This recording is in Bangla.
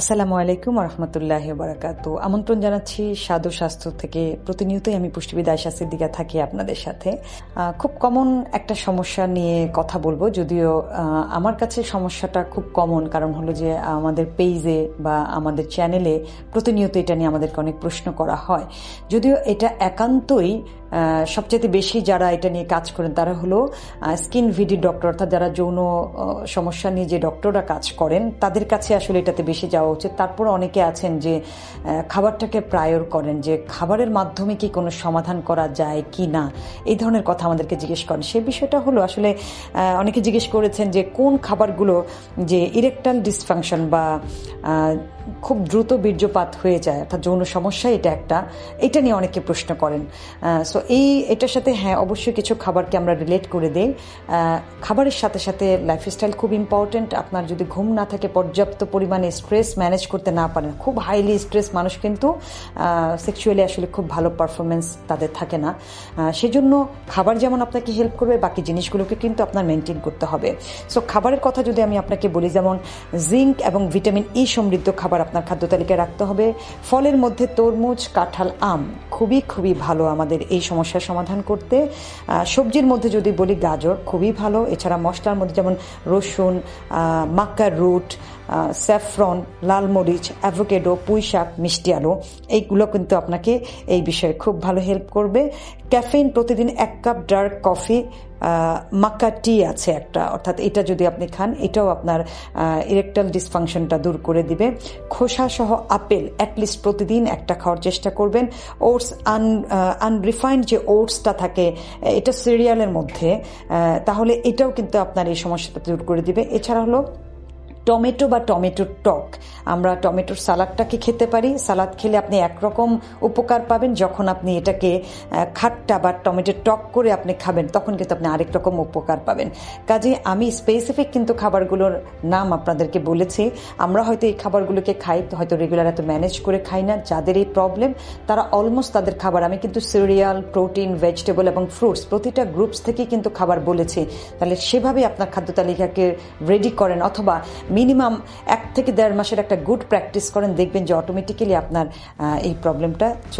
আসসালামু আলাইকুম রহমতুল্লাহ বারাকাত আমন্ত্রণ জানাচ্ছি সাধু স্বাস্থ্য থেকে প্রতিনিয়তই আমি পুষ্টিবিদ আয়সা সিদ্দিকা থাকি আপনাদের সাথে। খুব কমন একটা সমস্যা নিয়ে কথা বলব, যদিও আমার কাছে সমস্যাটা খুব কমন কারণ হলো যে আমাদের পেজে বা আমাদের চ্যানেলে প্রতিনিয়ত এটা নিয়ে আমাদেরকে অনেক প্রশ্ন করা হয়। যদিও এটা একান্তই সবচেয়ে বেশি যারা এটা নিয়ে কাজ করেন তারা হলো স্কিন ভিডি ডক্টর অর্থাৎ যারা যৌন সমস্যা নিয়ে যে ডক্টররা কাজ করেন, তাদের কাছে আসলে এটাতে বেশি যাওয়া উচিত। তারপর অনেকে আছেন যে খাবারটাকে প্রায়র করেন যে, খাবারের মাধ্যমে কি কোনো সমাধান করা যায় কি না? এই ধরনের কথা আমাদেরকে জিজ্ঞেস করেন। সে বিষয়টা হলো আসলে অনেকে জিজ্ঞেস করেছেন যে, কোন খাবারগুলো যে ইরেকটাল ডিসফাংশন বা খুব দ্রুত বীর্যপাত হয়ে যায়, অর্থাৎ যৌন সমস্যা, এটা একটা। এটা নিয়ে অনেকে প্রশ্ন করেন। সো এই, এটার সাথে হ্যাঁ অবশ্যই কিছু খাবারকে আমরা রিলেট করে দেই। খাবারের সাথে সাথে লাইফস্টাইল খুব ইম্পর্টেন্ট আপনার যদি ঘুম না থাকে, পর্যাপ্ত পরিমাণে স্ট্রেস ম্যানেজ করতে না পারেন। খুব হাইলি স্ট্রেস মানুষ কিন্তু সেক্সুয়ালি আসলে খুব ভালো পারফরমেন্স তাদের থাকে না। সেজন্য খাবার যেমন আপনাকে হেল্প করবে, বাকি জিনিসগুলোকে কিন্তু আপনার মেনটেন করতে হবে। সো খাবারের কথা যদি আমি আপনাকে বলি, যেমন জিঙ্ক এবং ভিটামিন ই সমৃদ্ধ খাবার আপনার খাদ্য তালিকায় রাখতে হবে। ফলের মধ্যে তরমুজ, কাঁঠাল, আম খুবই খুবই ভালো আমাদের এই সমস্যার সমাধান করতে। সবজির মধ্যে যদি বলি গাজর খুবই ভালো। এছাড়া মশলার মধ্যে যেমন রসুন মাক্কার রুট স্যাফরন লাল মরিচ অ্যাভোকেডো পুঁই শাক, মিষ্টি আলু, এইগুলো কিন্তু আপনাকে এই বিষয়ে খুব ভালো হেল্প করবে। ক্যাফেইন প্রতিদিন এক কাপ ডার্ক কফি মাক্কা টি আছে একটা, অর্থাৎ এটা যদি আপনি খান, এটাও আপনার ইরেকটাল ডিসফাংশনটা দূর করে দিবে। খোসা সহ আপেল অ্যাটলিস্ট প্রতিদিন একটা খাওয়ার চেষ্টা করবেন। ওটস আন আনরিফাইন্ড যে ওটসটা থাকে, এটা সিরিয়ালের মধ্যে তাহলে এটাও কিন্তু আপনার এই সমস্যাটা দূর করে দিবে। এছাড়া হলো টমেটো বা টমেটোর টক। আমরা টমেটোর সালাদটাকে খেতে পারি। সালাদ খেলে আপনি একরকম উপকার পাবেন। যখন আপনি এটাকে খাট্টা বা টমেটোর টক করে আপনি খাবেন, তখন কিন্তু আপনি আরেক রকম উপকার পাবেন। কাজে আমি স্পেসিফিক কিন্তু খাবারগুলোর নাম আপনাদেরকে বলেছি। আমরা হয়তো এই খাবারগুলোকে খাই হয়তো রেগুলার এত ম্যানেজ করে খাই না। যাদের এই প্রবলেম তারা অলমোস্ট তাদের খাবার। আমি কিন্তু সিরিয়াল প্রোটিন ভেজিটেবল এবং ফ্রুটস প্রতিটা গ্রুপস থেকেই কিন্তু খাবার বলেছি। তাহলে সেভাবে আপনার খাদ্য তালিকাকে রেডি করেন অথবা মিনিমাম এক থেকে দেড় মাসের একটা গুড প্র্যাকটিস করেন, দেখবেন যে অটোমেটিক্যালি আপনার এই প্রবলেমটা চলে